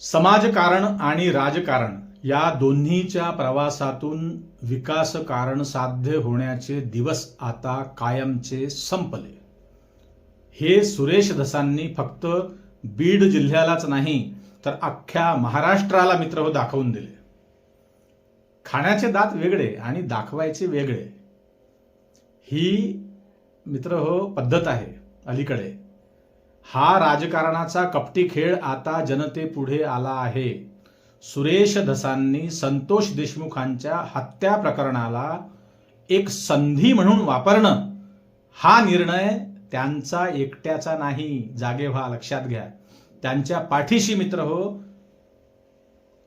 समाजकारण आणि राजकारण या दोन्हीच्या प्रवासातून विकास कारण साध्य होण्याचे दिवस आता कायमचे संपले. हे सुरेश धसांनी फक्त बीड जिल्ह्यालाच नाही तर अख्ख्या महाराष्ट्राला मित्र हो दाखवून दिले. खाण्याचे दात वेगळे आणि दाखवायचे वेगळे. ही मित्र हो पद्धत आहे अलीकडे. हा राजकारणाचा कपटी खेळ आता जनतेपुढे आला आहे. सुरेश धसांनी संतोष देशमुखांच्या हत्या प्रकरणाला एक संधी म्हणून वापरणं. हा निर्णय त्यांचा एकट्याचा नाही. जागे व्हा लक्षात घ्या. त्यांच्या पाठीशी मित्र हो.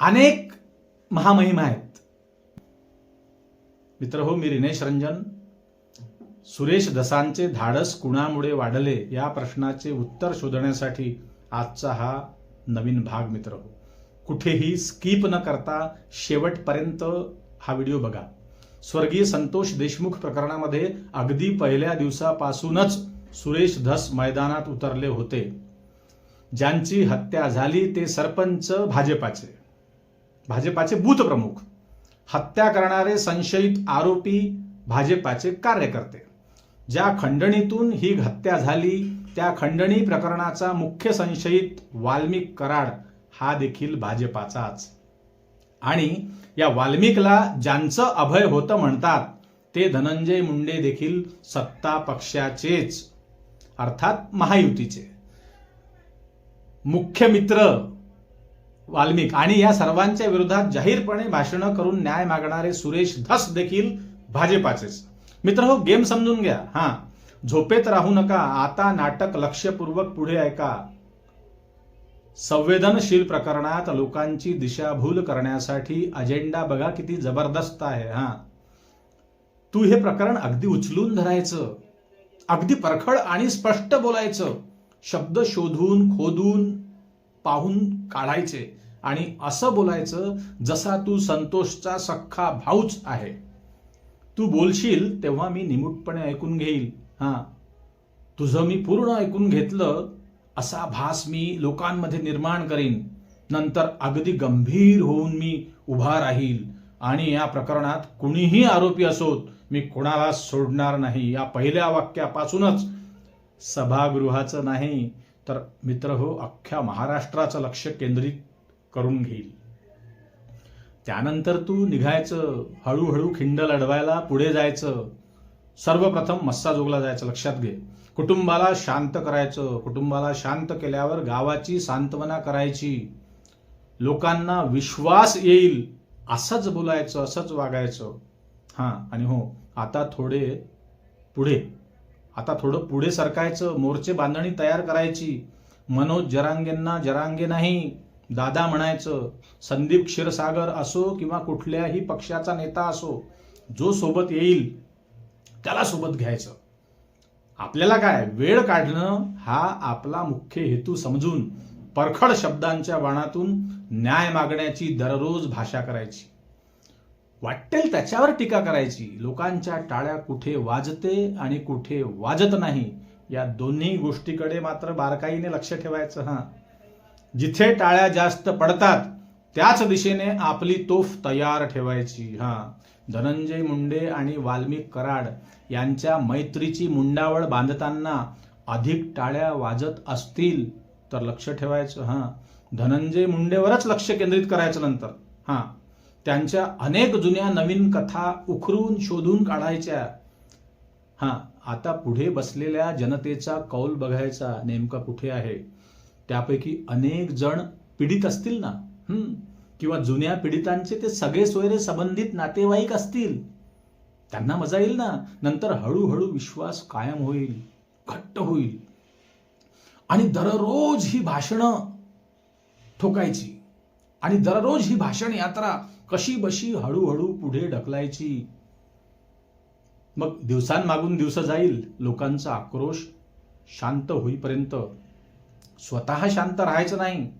अनेक महामहिमा आहेत. मित्र हो मी रिनेश रंजन. सुरेश दसांचे धाडस कुणामुळे वाढले या प्रश्नाचे उत्तर शोधण्यासाठी आजचा हा नवीन भाग मित्र. हो कुठेही स्किप न करता शेवटपर्यंत हा व्हिडिओ बघा. स्वर्गीय संतोष देशमुख प्रकरणामध्ये अगदी पहिल्या दिवसापासूनच सुरेश धस मैदानात उतरले होते. ज्यांची हत्या झाली ते सरपंच भाजपाचे. भाजपाचे बूथ प्रमुख. हत्या करणारे संशयित आरोपी भाजपाचे कार्यकर्ते. ज्या खंडणीतून ही हत्या झाली त्या खंडणी प्रकरणाचा मुख्य संशयित वाल्मिक कराड हा देखील भाजपाचाच. आणि या वाल्मिकला ज्यांचं अभय होतं म्हणतात ते धनंजय मुंडे देखील सत्ता पक्षाचेच अर्थात महायुतीचे. मुख्य मित्र वाल्मिक आणि या सर्वांच्या विरोधात जाहीरपणे भाषणं करून न्याय मागणारे सुरेश धस देखील भाजपाचेच. मित्र हो गेम समजून घ्या. हा. झोपेत राहू नका. आता नाटक लक्षपूर्वक पुढे ऐका. संवेदनशील प्रकरणात लोकांची दिशाभूल करण्यासाठी अजेंडा बघा किती जबरदस्त आहे हा. तू हे प्रकरण अगदी उचलून धरायचं. अगदी परखड आणि स्पष्ट बोलायचं. शब्द शोधून खोदून पाहून काढायचे आणि असं बोलायचं जसा तू संतोषचा सख्खा भाऊच आहे. तू बोलशील तेव्हा मी निमूटपणे ऐकून घेईल. हां. तुझं मी पूर्ण ऐकून घेतलं असा भास मी लोकांमध्ये निर्माण करीन. नंतर अगदी गंभीर होऊन मी उभा राहील. आणि या प्रकरणात कुणीही आरोपी असोत मी कोणाला सोडणार नाही. या पहिल्या वाक्यापासूनच सभागृहाचं नाही तर मित्र हो अख्ख्या महाराष्ट्राचं लक्ष केंद्रित करून घेईल. त्यानंतर तू निघायचं हळूहळू खिंड लढवायला पुढे जायचं सर्वप्रथम मस्साजोगला जायचं लक्षात घे. कुटुंबाला शांत करायचं कुटुंबाला शांत केल्यावर गावाची सांत्वना करायची. लोकांना विश्वास येईल असंच बोलायचं असंच वागायचं. हां आणि हो आता थोडे पुढे. आता थोडं पुढे सरकायचं मोर्चे बांधणी तयार करायची. मनोज जरांगेंना जरांगे नाही. दादा म्हणायचं संदीप क्षीरसागर असो किंवा कुठल्याही पक्षाचा नेता असो जो सोबत येईल त्याला सोबत घ्यायचं. आपल्याला काय वेळ काढणं हा आपला मुख्य हेतू समजून परखड शब्दांच्या वाणातून न्याय मागण्याची दररोज भाषा करायची. वाटेल त्याच्यावर टीका करायची. लोकांच्या टाळ्या कुठे वाजते आणि कुठे वाजत नाही या दोन्ही गोष्टीकडे मात्र बारकाईने लक्ष ठेवायचं हां. जिथे टाळ्या जास्त पडतात त्याच दिशेने आपली तोफ तयार ठेवायची. हा. धनंजय मुंडे आणि वाल्मिक कराड यांच्या मैत्रीची मुंडावळ बांधताना अधिक टाळ्या वाजत असतील तर लक्ष ठेवायचं. हा. धनंजय मुंडेवरच लक्ष केंद्रित करायचं नंतर. हा. त्यांच्या अनेक जुन्या नवीन कथा उखरून शोधून काढायच्या. हा. आता पुढे बसलेल्या जनतेचा कौल बघायचा नेमका कुठे आहे? त्यापैकी अनेक जण पीडित असतील ना? किंवा जुन्या पीडितांचे ते सगळे सोयरे संबंधित नातेवाईक असतील? त्यांना मजा येईल ना? नंतर हळूहळू विश्वास कायम होईल घट्ट होईल. आणि दररोज ही भाषणं ठोकायची. आणि दररोज ही भाषण यात्रा कशी बशी हळूहळू पुढे ढकलायची. मग दिवसांमागून दिवस जाईल लोकांचा आक्रोश शांत होईपर्यंत स्वतः शांत राहायचं नाही.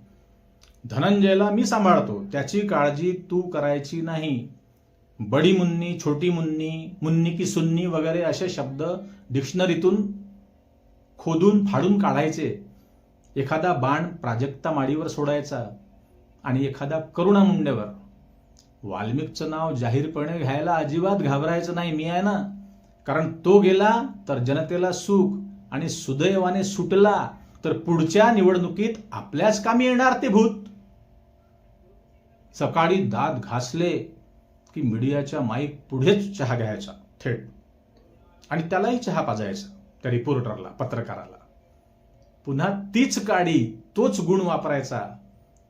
धनंजयला मी सांभाळतो त्याची काळजी तू करायची नाही. बडी मुन्नी छोटी मुन्नी मुन्नी की सुन्नी वगैरे असे शब्द डिक्शनरीतून खोदून फाडून काढायचे. एखादा बाण प्राजक्ता माडीवर सोडायचा आणि एखादा करुणा मुंडेवर. वाल्मिकचं नाव जाहीरपणे घ्यायला अजिबात घाबरायचं नाही मी आहे ना? कारण तो गेला तर जनतेला सुख आणि सुदैवाने सुटला. तर पुढच्या निवडणुकीत आपल्याच कामी येणार ते भूत. सकाळी दात घासले की मीडियाच्या माईक पुढेच चहा घ्यायचा थेट. आणि त्यालाही चहा पाजायचा त्या रिपोर्टरला पत्रकाराला. पुन्हा तीच काडी तोच गुण वापरायचा.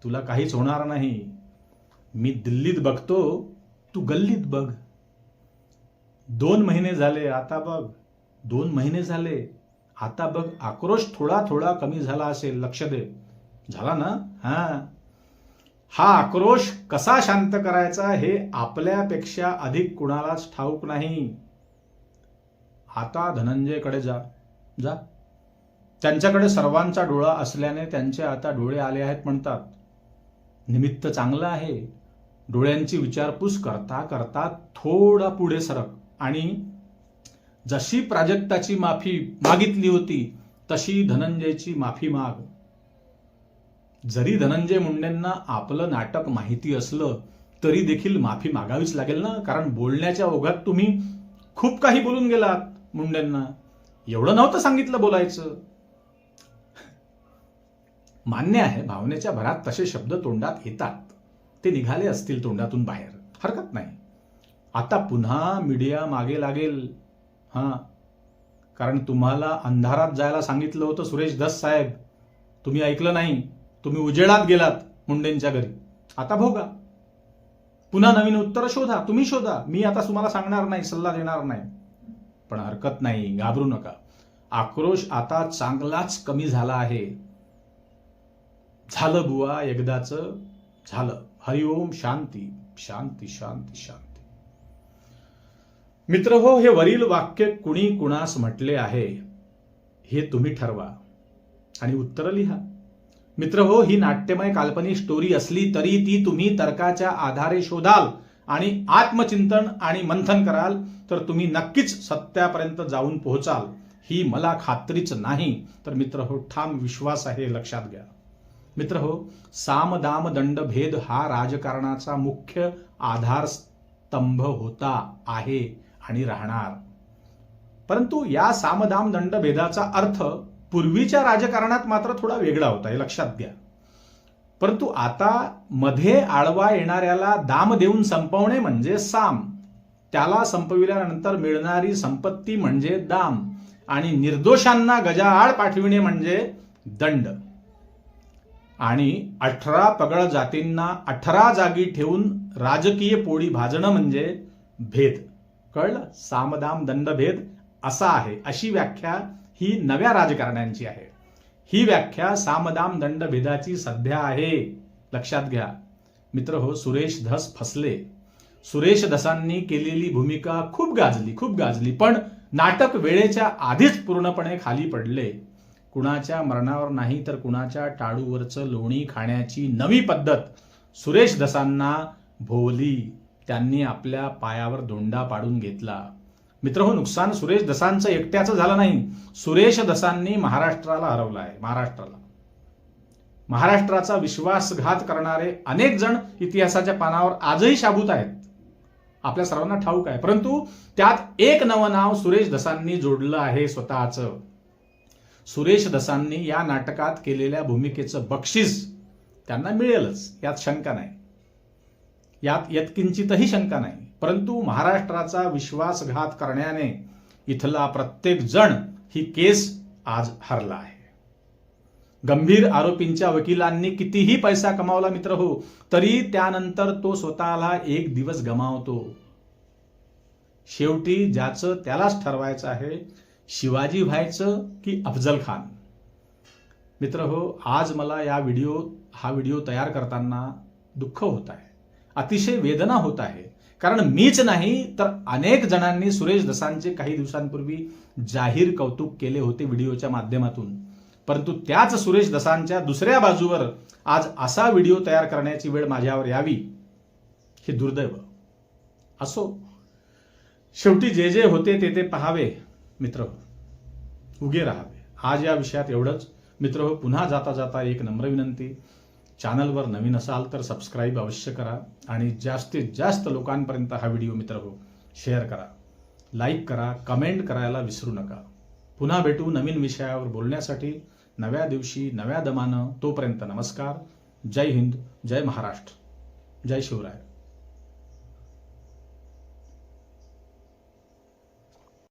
तुला काहीच होणार नाही. मी दिल्लीत बघतो तू गल्लीत बघ. दोन महिने झाले आता बघ. दोन महिने झाले आता बघ आक्रोश थोडा थोडा कमी झाला असेल लक्ष दे. झाला ना? हा. हा आक्रोश कसा शांत करायचा हे आपल्यापेक्षा अधिक कुणालाच ठाऊक नाही. आता धनंजयकडे जा. जा. त्यांच्याकडे सर्वांचा डोळा असल्याने त्यांचे आता डोळे आले आहेत म्हणतात. निमित्त चांगलं आहे. डोळ्यांची विचारपूस करता करता थोडा पुढे सरक आणि जशी प्राजक्ताची माफी मागितली होती तशी धनंजयची माफी माग. जरी धनंजय मुंडेंना आपलं नाटक माहिती असलं तरी देखील माफी मागावीच लागेल ना? कारण बोलण्याच्या ओघात तुम्ही खूप काही बोलून गेलात मुंडेंना. एवढं नव्हतं सांगितलं बोलायचं. मान्य आहे भावनेच्या भरात तसे शब्द तोंडात येतात. ते निघाले असतील तोंडातून बाहेर. हरकत नाही. आता पुन्हा मीडिया मागे लागेल. हां. कारण तुम्हाला अंधारात जायला सांगितलं होतं सुरेश दस साहेब. तुम्ही ऐकलं नाही. तुम्ही उजेडात गेलात मुंडेंच्या घरी. आता भोगा. पुन्हा नवीन उत्तर शोधा. तुम्ही शोधा. मी आता तुम्हाला सांगणार नाही सल्ला देणार नाही. पण हरकत नाही. घाबरू नका. आक्रोश आता चांगलाच कमी झाला आहे. झालं बुवा एकदाच झालं. हरिओम शांती. शांती शांती शांती. मित्र हो हे वरील वाक्य कुणी कुणास म्हटले आहे हे तुम्ही ठरवा आणि उत्तर लिहा. मित्र हो ही नाट्यमय काल्पनिक स्टोरी असली तरी ती तुम्ही तर्काच्या आधारे शोधाल आणि आत्मचिंतन आणि मंथन कराल तर तुम्ही नक्कीच सत्यापर्यंत जाऊन पोहोचाल. ही मला खात्रीच नाही. तर मित्र हो ठाम विश्वास आहे लक्षात घ्या. मित्र हो साम दाम दंड भेद हा राजकारणाचा मुख्य आधारस्तंभ होता आहे. आणि राहणार. परंतु या सामदाम दंड भेदाचा अर्थ पूर्वीच्या राजकारणात मात्र थोडा वेगळा होता हे लक्षात घ्या. परंतु आता मध्ये आळवा येणाऱ्याला दाम देऊन संपवणे म्हणजे साम. त्याला संपविल्यानंतर मिळणारी संपत्ती म्हणजे दाम आणि निर्दोषांना गजाआळ पाठविणे म्हणजे दंड. आणि अठरा पगळ जातींना अठरा जागी ठेवून राजकीय पोळी भाजणं म्हणजे भेद. कळलं? सामदाम दंडभेद असा आहे. अशी व्याख्या ही नव्या राजकारण्यांची आहे. ही व्याख्या सामदाम दंडभेदाची सध्या आहे. लक्षात घ्या. मित्र हो सुरेश धस फसले. सुरेश धसांनी केलेली भूमिका खूप गाजली खूप गाजली. पण नाटक वेळेच्या आधीच पूर्णपणे खाली पडले. कुणाच्या मरणावर नाही तर कुणाच्या टाळूवरचं लोणी खाण्याची नवी पद्धत सुरेश धसांना भोवली. त्यांनी आपल्या पायावर दोंडा पाडून घेतला. मित्र हो नुकसान सुरेश दसांचं एकट्याचं झालं नाही. सुरेश दसांनी महाराष्ट्राला हरवलं आहे महाराष्ट्राला. महाराष्ट्राचा विश्वासघात करणारे अनेक जण इतिहासाच्या पानावर आजही शाबूत आहेत. आपल्या सर्वांना ठाऊक आहे. परंतु त्यात एक नवं नाव सुरेश दसांनी जोडलं आहे स्वतःचं. सुरेश दसांनी या नाटकात केलेल्या भूमिकेचं बक्षीस त्यांना मिळेलच यात शंका नाही. यात यत्किंचितही शंका नाही. परंतु महाराष्ट्राचा विश्वासघात करण्याने इथला प्रत्येक जण ही केस आज हरला आहे. गंभीर आरोपींच्या वकिलांनी कितीही पैसा कमावला मित्र हो तरी त्यानंतर तो स्वतःला एक दिवस गमावतो. शेवटी ज्याचं त्यालाच ठरवायचं आहे शिवाजी व्हायचं की अफजल खान? मित्र हो आज मला या व्हिडिओ हा व्हिडिओ तयार करताना दुःख होत आहे. अतिशय वेदना होत आहे. कारण मीच नाही तर अनेक जणांनी सुरेश दसांचे काही दिवसांपूर्वी जाहीर कौतुक केले होते व्हिडिओच्या माध्यमातून. परंतु त्याच सुरेश दसांच्या दुसऱ्या बाजूवर आज असा व्हिडिओ तयार करण्याची वेळ माझ्यावर यावी हे दुर्दैव. असो. शेवटी जे जे होते ते ते पहावे मित्र. उगे राहावे. आज या विषयात एवढंच. मित्र हो पुन्हा जाता जाता एक नम्र विनंती. चॅनलवर नवीन असाल तर सबस्क्राईब अवश्य करा आणि जास्तीत जास्त लोकांपर्यंत हा व्हिडिओ मित्र हो शेअर करा. लाईक करा कमेंट करायला विसरू नका. पुन्हा भेटू नवीन विषयावर बोलण्यासाठी. नव्या दिवशी नव्या दमानं तोपर्यंत नमस्कार. जय हिंद जय महाराष्ट्र. जय शिवराय.